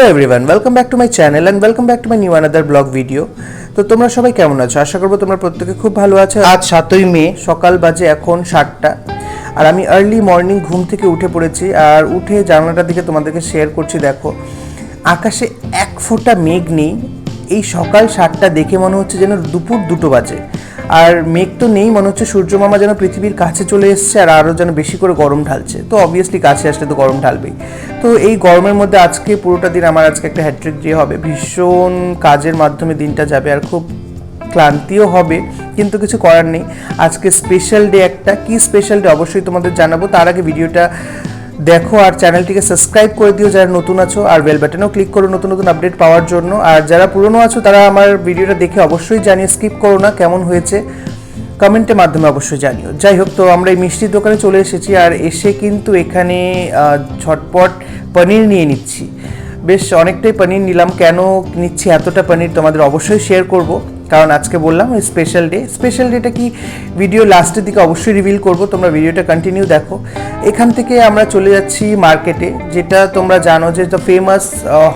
Hello everyone welcome back to my channel and welcome back to my new another blog video তো তোমরা সবাই কেমন আছো? আশা করব তোমরা প্রত্যেকে খুব ভালো আছো। আজ সাতই মে, সকাল বাজে এখন সাতটা। আর আমি আর্লি মর্নিং ঘুম থেকে উঠে পড়েছি। আর উঠে জানালাটার দিকে তোমাদেরকে শেয়ার করছি, দেখো। আকাশে এক ফোঁটা মেঘ নেই। এই সকাল সাতটা দেখে মনে হচ্ছে যেন দুপুর দুটো বাজে। আর মেঘ তো নেই, মনে হচ্ছে সূর্য মামা যেন পৃথিবীর কাছে চলে এসছে আর আরও যেন বেশি করে গরম ঢালছে। তো অবভিয়াসলি কাছে আসলে তো গরম ঢালবেই। তো এই গরমের মধ্যে আজকে পুরোটা দিন আমার আজকে একটা হ্যাট্রিক ডে হবে। ভীষণ কাজের মাধ্যমে দিনটা যাবে আর খুব ক্লান্তিও হবে, কিন্তু কিছু করার নেই। আজকে স্পেশাল ডে একটা। কি স্পেশাল ডে অবশ্যই তোমাদের জানাব। তার আগে ভিডিওটা দেখো আর চ্যানেলটিকে সাবস্ক্রাইব করে দিও যারা নতুন আছো আর বেল বাটনেও ক্লিক করো নতুন নতুন আপডেট পাওয়ার জন্য। আর যারা পুরনো আছো তারা আমার ভিডিওটা দেখে অবশ্যই জানিয়ে স্কিপ করো না কেমন হয়েছে কমেন্টের মাধ্যমে অবশ্যই জানিও। যাই হোক তো আমরা এই মিষ্টির দোকানে চলে এসেছি আর এসে কিন্তু এখানে আহ, ঝটপট পনির নিয়ে নিচ্ছি। বেশ অনেকটাই পনির নিলাম কেন নিচ্ছি এতটা পনির তোমাদের অবশ্যই শেয়ার করব। কারণ আজকে বললাম স্পেশাল ডে স্পেশাল ডেটা কি? ভিডিও লাস্টের দিকে অবশ্যই রিভিল করব, তোমরা ভিডিওটা কন্টিনিউ দেখো। এখান থেকে আমরা চলে যাচ্ছি মার্কেটে যেটা তোমরা জানো যে the famous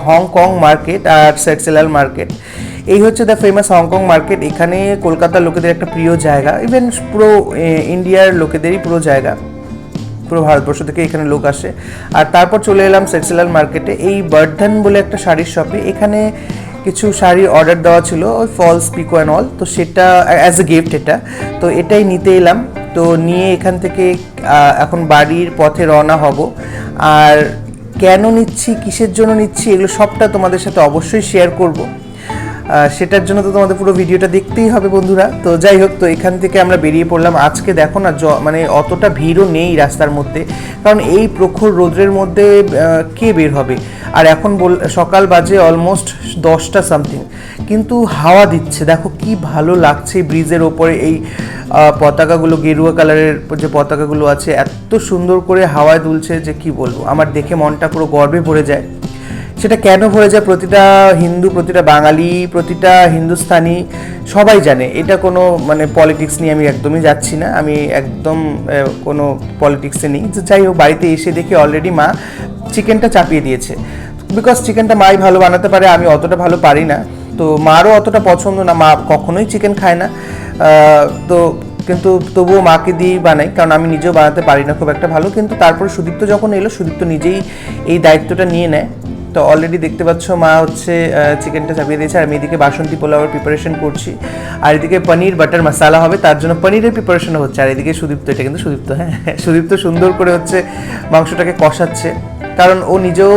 Hong Kong market আর সেটসেলাল মার্কেট এই হচ্ছে দ্য ফেমাস হংকং মার্কেট এখানে কলকাতার লোকেদের একটা প্রিয় জায়গা। ইভেন পুরো ইন্ডিয়ার লোকেদেরই পুরো জায়গা। পুরো ভারতবর্ষ থেকে এখানে লোক আসে। আর তারপর চলে এলাম সেটসেলাল মার্কেটে এই বার্ধন বলে একটা শাড়ির শপে এখানে কিছু শাড়ির অর্ডার দেওয়া ছিল, ওই ফলস পিকো অ্যান্ড অল তো সেটা অ্যাজ এ গিফট এটা। তো এটাই নিতে এলাম। তো নিয়ে এখান থেকে এখন বাড়ির পথে রওনা হব। আর কেন নিচ্ছি, কিসের জন্য নিচ্ছি, এগুলো সবটা তোমাদের সাথে অবশ্যই শেয়ার করব। সেটার জন্য তো তোমাদের পুরো ভিডিওটা দেখতেই হবে বন্ধুরা। তো যাই হোক, তো এখান থেকে আমরা বেরিয়ে পড়লাম। আজকে দেখো না মানে অতটা ভিড়ও নেই রাস্তার মধ্যে। কারণ এই প্রখর রোদ্রের মধ্যে কে বের হবে? আর এখন বল, সকাল বাজে অলমোস্ট দশটা সামথিং কিন্তু হাওয়া দিচ্ছে। দেখো কি ভালো লাগছে ব্রিজের ওপরে। এই পতাকাগুলো, গেরুয়া কালারের যে পতাকাগুলো আছে, এত সুন্দর করে হাওয়ায় দুলছে যে কি বলব? আমার দেখে মনটা পুরো গর্বে ভরে যায়। সেটা কেন হয়ে যায়? প্রতিটা হিন্দু, প্রতিটা বাঙালি, প্রতিটা হিন্দুস্তানি সবাই জানে। এটা কোনো মানে পলিটিক্স নিয়ে আমি একদমই যাচ্ছি না। আমি একদম কোনো পলিটিক্সে নেই। যাই হোক, বাড়িতে এসে দেখি অলরেডি মা চিকেনটা চাপিয়ে দিয়েছে। বিকজ চিকেনটা মাই ভালো বানাতে পারে, আমি অতটা ভালো পারি না। তো মারও অতটা পছন্দ না, মা কখনোই চিকেন খায় না। তো কিন্তু তবুও মাকে দিয়েই বানাই, কারণ আমি নিজেও বানাতে পারি না খুব একটা ভালো। কিন্তু তারপরে সুদীপ্ত যখন এলো, সুদীপ্ত নিজেই এই দায়িত্বটা নিয়ে নেয়। তো অলরেডি দেখতে পাচ্ছ, মা হচ্ছে চিকেনটা চাপিয়ে দিয়েছে। আর আমি এদিকে বাসন্তী পোলাওয়ের প্রিপারেশন করছি। আর এদিকে পনির বাটার মশালা হবে, তার জন্য পনিরের প্রিপারেশন হচ্ছে। আর এদিকে সুদীপ্ত, এটা কিন্তু সুদীপ্ত হ্যাঁ। সুদীপ্ত সুন্দর করে হচ্ছে মাংসটাকে কষাচ্ছে। কারণ ও নিজেও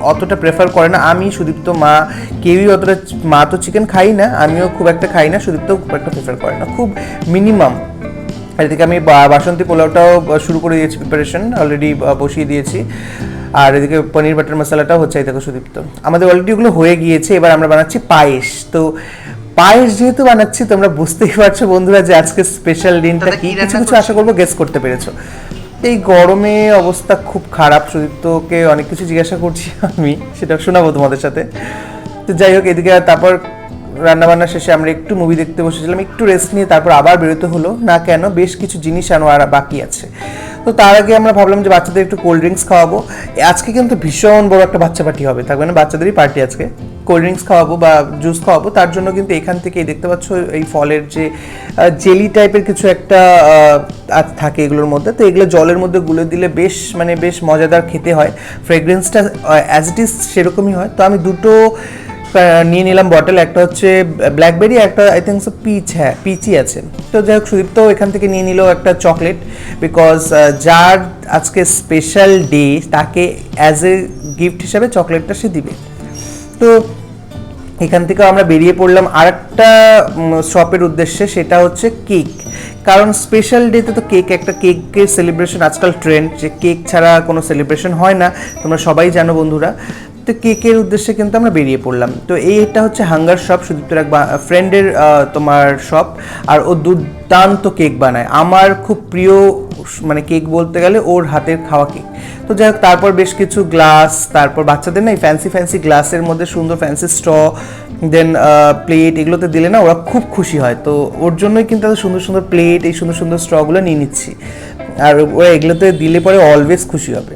অতটা প্রেফার করে না। আমি, সুদীপ্ত, মা, কেউই অতটা, মা তো চিকেন খাই না, আমিও খুব একটা খাই না। সুদীপ্ত খুব একটা প্রেফার করে না। খুব মিনিমাম এদিকে আমি বাসন্তী পোলাওটাও শুরু করে দিয়েছি প্রিপারেশন অলরেডি বসিয়ে দিয়েছি। আর এদিকে পনির বাটার মশলাটাও হচ্ছে এই দেখো সুদীপ্ত। আমাদের অলরেডি ওগুলো হয়ে গিয়েছে এবার আমরা বানাচ্ছি পায়েস। তো পায়েস যেহেতু বানাচ্ছি তোমরা বুঝতেই পারছ বন্ধুরা যে আজকে স্পেশাল দিনটা কি কি? কিছু কিছু আশা করব গেস করতে পেরেছ। এই গরমে অবস্থা খুব খারাপ সুদীপ্তকে অনেক কিছু জিজ্ঞাসা করছি আমি সেটা শোনাবো তোমাদের সাথে। তো যাই হোক এদিকে তারপর রান্নাবান্না শেষে আমরা একটু মুভি দেখতে বসেছিলাম একটু রেস্ট নিয়ে তারপর আবার বেরোতে হলো। না কেন বেশ কিছু জিনিস আনো আর বাকি আছে। তো তার আগে আমরা ভাবলাম যে বাচ্চাদের একটু কোল্ড ড্রিঙ্কস খাওয়াবো। আজকে কিন্তু ভীষণ বড় একটা বাচ্চা পার্টি হবে। থাকবে না বাচ্চাদেরই পার্টি আজকে। কোল্ড ড্রিঙ্কস খাওয়াবো বা জুস খাওয়াবো। তার জন্য কিন্তু এখান থেকে দেখতে পাচ্ছ এই ফলের যে জেলি টাইপের কিছু একটা থাকে এগুলোর মধ্যে। তো এগুলো জলের মধ্যে গুলে দিলে বেশ মানে বেশ মজাদার খেতে হয়। ফ্রেগরেন্সটা অ্যাজ ইট ইজ সেরকমই হয়। তো আমি দুটো নিয়ে নিলাম বটল একটা হচ্ছে ব্ল্যাকবেরি একটা আই থিঙ্ক পিচ হ্যাঁ পিচই আছে। তো যাই হোক সুদীপ্ত এখান থেকে নিয়ে নিল একটা চকলেট বিকজ যার আজকে স্পেশাল ডে তাকে অ্যাজ এ গিফট হিসাবে চকলেটটা সে দিবে। তো এখান থেকে আমরা বেরিয়ে পড়লাম আরেকটা শপের উদ্দেশ্যে, সেটা হচ্ছে কেক কারণ স্পেশাল ডেতে তো কেক একটা কেকের সেলিব্রেশন আজকাল ট্রেন্ড যে কেক ছাড়া কোনো সেলিব্রেশন হয় না। তোমরা সবাই জানো বন্ধুরা। তো কেকের উদ্দেশ্যে কিন্তু আমরা বেরিয়ে পড়লাম। তো এইটা হচ্ছে হাঙ্গার শপ সুদীপ্তর এক ফ্রেন্ডের তোমার শপ। আর ও দুর্দান্ত কেক বানায়। আমার খুব প্রিয় মানে কেক বলতে গেলে ওর হাতের খাওয়া কেক। তো যাই হোক, তারপর বেশ কিছু গ্লাস, তারপর বাচ্চাদের না এই ফ্যান্সি ফ্যান্সি গ্লাসের মধ্যে সুন্দর ফ্যান্সি স্ট্র দেন প্লেট এগুলোতে দিলে না ওরা খুব খুশি হয়। তো ওর জন্যই কিন্তু এত সুন্দর সুন্দর প্লেট এই সুন্দর সুন্দর স্ট্রগুলো নিয়ে নিচ্ছি। আর ওরা এগুলোতে দিলে পরে অলওয়েজ খুশি হবে।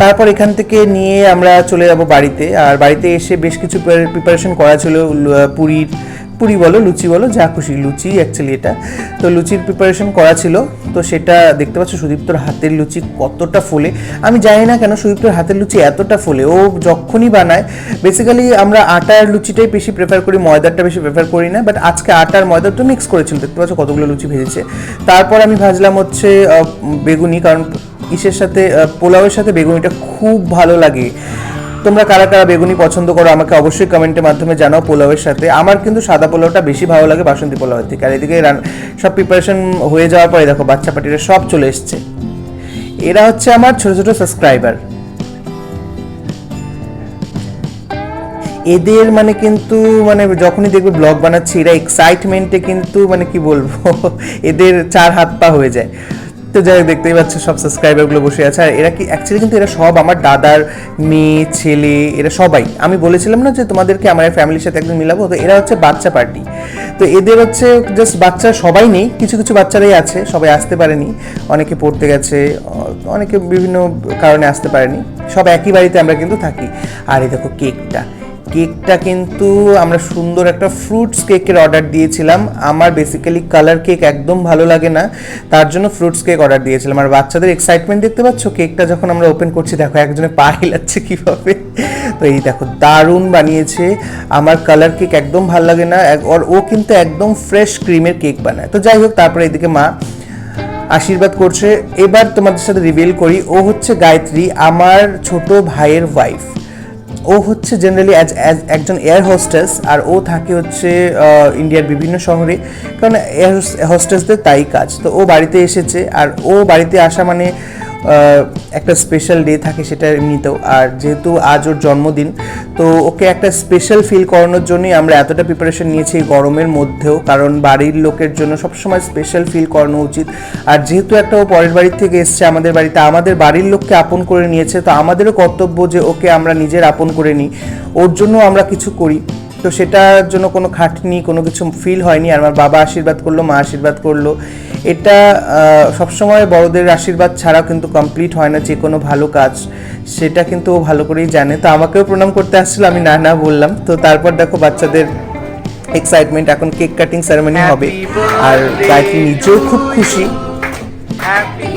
তারপর এখান থেকে নিয়ে আমরা চলে যাব বাড়িতে। আর বাড়িতে এসে বেশ কিছু প্রিপারেশন করা ছিল পুরীর পুরি বলো, লুচি বলো, যা খুশি। লুচি অ্যাকচুয়ালি এটা। তো লুচির প্রিপারেশন করা ছিল। তো সেটা দেখতে পাচ্ছ সুদীপ্তর হাতের লুচি কতটা ফোলে। আমি জানি না কেন সুদীপ্তর হাতের লুচি এতটা ফোলে। ও যখনই বানায় বেসিক্যালি আমরা আটার লুচিটাই বেশি প্রেফার করি, ময়দারটা বেশি প্রেফার করি না। বাট আজকে আটার ময়দা তো মিক্স করেছিল। দেখতে পাচ্ছ কতগুলো লুচি ভেজেছে। তারপর আমি ভাজলাম হচ্ছে বেগুনি। কারণ ইসের সাথে পোলাওয়ের সাথে বেগুনিটা খুব ভালো লাগে। তোমরা কারা কারা বেগুনি পছন্দ করো, আমাকে অবশ্যই কমেন্টের মাধ্যমে জানাও পোলাওয়ের সাথে। আমার কিন্তু সাদা পোলাওটা বেশি ভালো লাগে বাসন্তী পোলাওয়ের থেকে। আর এদিকে সব প্রিপারেশন হয়ে যাওয়ার পরে দেখো, বাচ্চা পাটিরা সব চলে এসছে। এরা হচ্ছে আমার ছোট ছোট সাবস্ক্রাইবার এদের মানে কিন্তু মানে যখনই দেখবে ব্লগ বানাচ্ছি, এরা এক্সাইটমেন্টে কিন্তু মানে কি বলব? এদের চার হাত পা হয়ে যায়। তো যাই, দেখতেই পাচ্ছ সব সাবস্ক্রাইবারগুলো বসে আছে। আর এরা কি অ্যাকচুয়ালি কিন্তু এরা সব আমার দাদার, মেয়ে, ছেলে, এরা সবাই। আমি বলেছিলাম না যে তোমাদেরকে আমার ফ্যামিলির সাথে একদিন মিলাবো? তো এরা হচ্ছে বাচ্চা পার্টি তো এদের হচ্ছে জাস্ট বাচ্চা সবাই নেই, কিছু কিছু বাচ্চারাই আছে, সবাই আসতে পারেনি। অনেকে পড়তে গেছে অনেকে বিভিন্ন কারণে আসতে পারেনি। সব একই বাড়িতে আমরা কিন্তু থাকি। আর এই দেখো কেকটা কেকটা কিন্তু আমরা সুন্দর একটা ফ্রুটস কেকের অর্ডার দিয়েছিলাম। আমার বেসিক্যালি কালার কেক একদম ভালো লাগে না, তার জন্য ফ্রুটস কেক অর্ডার দিয়েছিলাম। আর বাচ্চাদের এক্সাইটমেন্ট দেখতে পাচ্ছ? কেকটা যখন আমরা ওপেন করছি, দেখো একজনে পা হিলাচ্ছে কীভাবে। তো এই দেখো, দারুণ বানিয়েছে। আমার কালার কেক একদম ভালো লাগে না। আর ও কিন্তু একদম ফ্রেশ ক্রিমের কেক বানায়। তো যাই হোক, তারপরে এদিকে মা আশীর্বাদ করছে। এবার তোমাদের সাথে রিভিল করি, ও হচ্ছে গায়ত্রী, আমার ছোট ভাইয়ের ওয়াইফ ও হচ্ছে জেনারেলি অ্যাজ অ্যাজ একজন এয়ার হোস্টেস আর ও থাকে হচ্ছে ইন্ডিয়ার বিভিন্ন শহরে। কারণ এয়ার হোস্টেসদের তাই কাজ। তো ও বাড়িতে এসেছে আর ও বাড়িতে আসা মানে একটা স্পেশাল ডে থাকে সেটা এমনিতেও। আর যেহেতু আজ ওর জন্মদিন, তো ওকে একটা স্পেশাল ফিল করানোর জন্যই আমরা এতটা প্রিপারেশন নিয়েছি এই গরমের মধ্যেও। কারণ বাড়ির লোকের জন্য সবসময় স্পেশাল ফিল করানো উচিত। আর যেহেতু একটা ও পরের বাড়ির থেকে এসছে আমাদের বাড়িতে, আমাদের বাড়ির লোককে আপন করে নিয়েছে। তো আমাদেরও কর্তব্য যে ওকে আমরা নিজের আপন করে নিই। ওর জন্য আমরা কিছু করি। তো সেটার জন্য কোনো খাটনি, কোনো কিছু ফিল হয়নি। আর আমার বাবা আশীর্বাদ করল, মা আশীর্বাদ করল। এটা সবসময় বড়দের আশীর্বাদ ছাড়াও কিন্তু কমপ্লিট হয় না যে কোনো ভালো কাজ। সেটা কিন্তু ও ভালো করেই জানে। তো আমাকেও প্রণাম করতে আসছিল, আমি না না বললাম। তো তারপর দেখো বাচ্চাদের এক্সাইটমেন্ট এখন কেক কাটিং সেরেমনি হবে। আর গায়ত্রী নিজেও খুব খুশি। Happy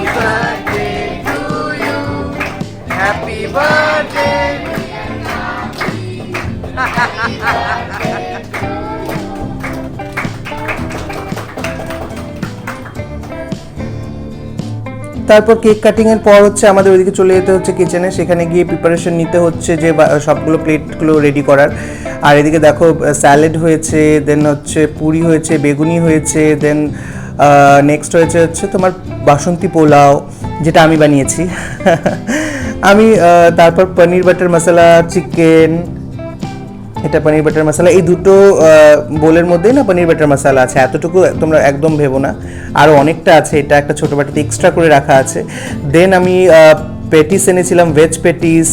তারপর কেক কাটিং এর পর হচ্ছে আমাদের ওইদিকে চলে যেতে হচ্ছে কিচেনে সেখানে গিয়ে প্রিপারেশন নিতে হচ্ছে যে সবগুলো প্লেটগুলো রেডি করার। আর এদিকে দেখো স্যালাড হয়েছে দেন হচ্ছে পুরি হয়েছে, বেগুনি হয়েছে দেন নেক্সট হয়েছে হচ্ছে তোমার বাসন্তী পোলাও, যেটা আমি বানিয়েছি। আমি তারপর পনির বাটার মশলা চিকেন এটা পনির বাটার মশলা। এই দুটো বোলের মধ্যেই না পনির বাটার মশলা আছে? এতটুকু তোমরা একদম ভেবো না। আরও অনেকটা আছে। এটা একটা ছোটো বাটিতে এক্সট্রা করে রাখা আছে। দেন আমি পেটিস এনেছিলাম ভেজ পেটিস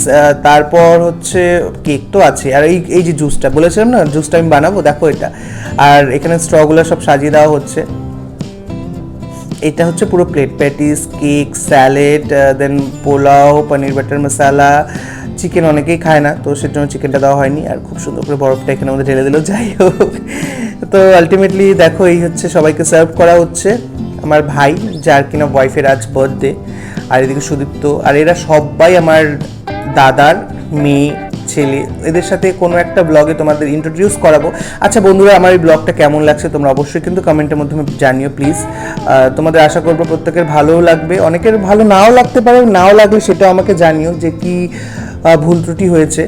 তারপর হচ্ছে কেক তো আছে। আর এই এই যে জুসটা বলেছিলাম না? জুসটা আমি বানাবো? দেখো এটা। আর এখানে স্ট্রগুলো সব সাজিয়ে দেওয়া হচ্ছে। এটা হচ্ছে পুরো plate patties cake salad then pulao, paneer butter masala chicken অনেকেই খায় না, তো সেজন্য চিকেনটা দেওয়া হয়নি। আর খুব সুন্দর করে বরফটা এখানে মধ্যে ঢেলে দিল, যাই হোক। তো আলটিমেটলি দেখো, এই হচ্ছে সবাইকে সার্ভ করা হচ্ছে আমার ভাই, যার কিনা ওয়াইফের আজ বার্থডে আর এদিকে সুদীপ্ত, আর এরা সবাই আমার দাদার মেয়ে, ছেলে। এদের সাথে কোনো একটা ব্লগে তোমাদের ইন্ট্রোডিউস করাবো। আচ্ছা বন্ধুরা, আমার এই ব্লগটা কেমন লাগছে তোমরা অবশ্যই কিন্তু কমেন্টের মাধ্যমে জানিও প্লিজ তোমাদের আশা করব প্রত্যেকের ভালোও লাগবে। অনেকের ভালো নাও লাগতে পারে, নাও লাগলে সেটাও আমাকে জানিও যে কি ভুল ত্রুটি হয়েছে।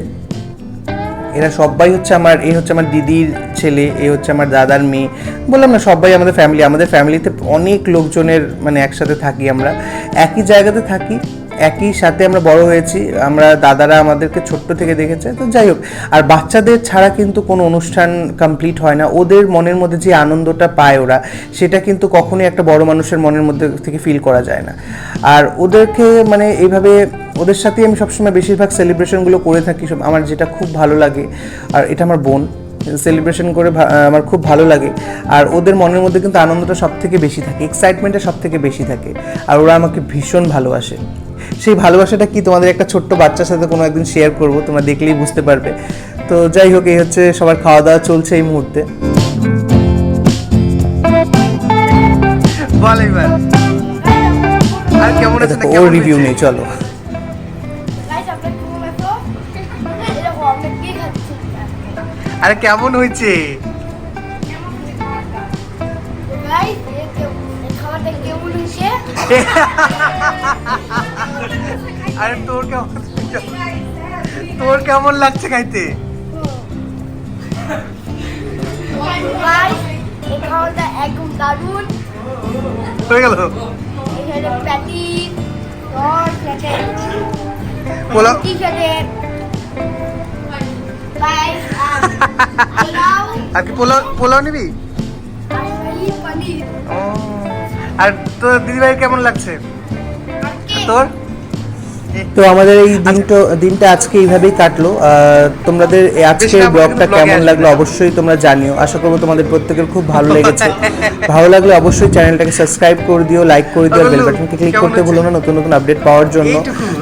এরা সবাই হচ্ছে আমার এই হচ্ছে আমার দিদির ছেলে এই হচ্ছে আমার দাদার মেয়ে। বললাম না, সবাই আমাদের ফ্যামিলি আমাদের ফ্যামিলিতে অনেক লোকজনের মানে একসাথে থাকি আমরা। একই জায়গাতে থাকি একই সাথে আমরা বড় হয়েছি, আমরা দাদারা আমাদেরকে ছোট্ট থেকে দেখেছে, তো যাই হোক। আর বাচ্চাদের ছাড়া কিন্তু কোনো অনুষ্ঠান কমপ্লিট হয় না। ওদের মনের মধ্যে যে আনন্দটা পায় ওরা, সেটা কিন্তু কখনোই একটা বড় মানুষের মনের মধ্যে থেকে ফিল করা যায় না। আর ওদেরকে মানে এইভাবে, ওদের সাথে আমি সবসময় বেশিরভাগ সেলিব্রেশনগুলো করে থাকি, সব আমার যেটা খুব ভালো লাগে, আর এটা আমার বোন সেলিব্রেশন করে আমার খুব ভালো লাগে। আর ওদের মনের মধ্যে কিন্তু আনন্দটা সব থেকে বেশি থাকে এক্সাইটমেন্টটা সব থেকে বেশি থাকে। আর ওরা আমাকে ভীষণ ভালোবাসে। সেই ভালোবাসাটা কি তোমাদের একটা ছোট্ট বাচ্চার সাথে কোনো একদিন শেয়ার করব? তোমরা দেখলেই বুঝতে পারবে। তো যাই হোক এই হচ্ছে সবার খাওয়া দাওয়া চলছে এই মুহূর্তে। বল এবার। আর কেমন আছে রিভিউ নেই চলো। আরে কেমন হয়েছে? আরে তোর কেমন তোর কেমন লাগছে খাইতে? একদম দারুণ। হয়ে গেল? পোলাও। আর কি পোলাও পোলাও নিবি? ও, আর তোর দিদিভাই কেমন লাগছে? তোর? তো আমাদের এই দিনটা দিনটা আজকে এইভাবেই কাটলো। তোমাদের আজকের ব্লগটা কেমন লাগল অবশ্যই তোমরা জানিও। আশা করব তোমাদের প্রত্যেকের খুব ভালো লেগেছে। ভালো লাগলে অবশ্যই চ্যানেলটাকে সাবস্ক্রাইব করে দিও লাইক করে দিও বেল বাটনকে ক্লিক করতে? ভুলো না নতুন নতুন আপডেট পাওয়ার জন্য।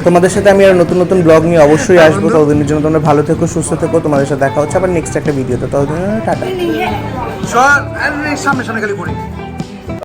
তোমাদের সাথে আমি আর নতুন নতুন ব্লগ নিয়ে অবশ্যই আসব। ততদিনের জন্য তোমরা ভালো থেকো সুস্থ থেকো। তোমাদের সাথে দেখা হচ্ছে আবার নেক্সট একটা ভিডিওতে ততদিন টাটা। সর আরে সামনে সামনে খালি করি